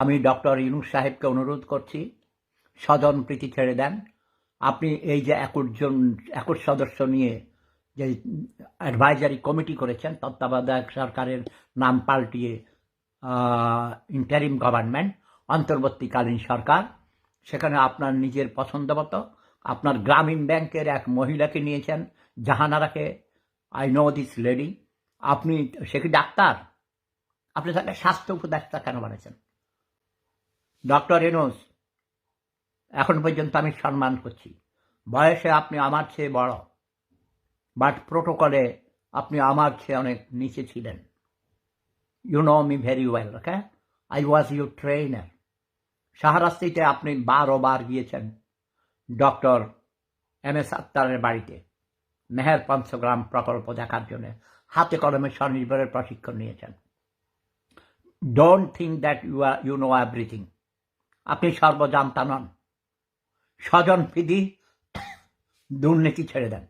আমি ডক্টর ইউনুস সাহেবকে অনুরোধ করছি, স্বজন প্রীতি ছেড়ে দেন। আপনি এই যে একুশজন একুশ সদস্য নিয়ে যে অ্যাডভাইজারি কমিটি করেছেন, তত্ত্বাবধায়ক সরকারের নাম পাল্টিয়ে ইন্টারিম গভর্নমেন্ট অন্তর্বর্তীকালীন সরকার, সেখানে আপনার নিজের পছন্দ মতো, আপনার গ্রামীণ ব্যাংকের এক মহিলাকে নিয়েছেন, জাহানারাকে আই নো দিস লেডি আপনি, সে কি ডাক্তার? আপনি তাকে স্বাস্থ্য উপদেষ্টা কেন বানিয়েছেন? ডক্টর এনোস এখন পর্যন্ত আমি সম্মান করছি। বয়সে আপনি আমার চেয়ে বড় বাট প্রোটোকলে আপনি আমার চেয়ে অনেক নিচে ছিলেন। You know me very well okay I was you trainer সাহারাস্তিতে আপনি বারো বার গিয়েছেন ডক্টর এম এস আত্তারের বাড়িতে। মেহের পঞ্চগ্রাম প্রকল্প দেখার জন্য হাতে কলমে স্বনির্ভরের প্রশিক্ষণ নিয়েছেন। Don't think that you are you know everything আপনি সর্বজান্তা নন। স্বজন ফিদি দুর্নীতি ছেড়ে দেন।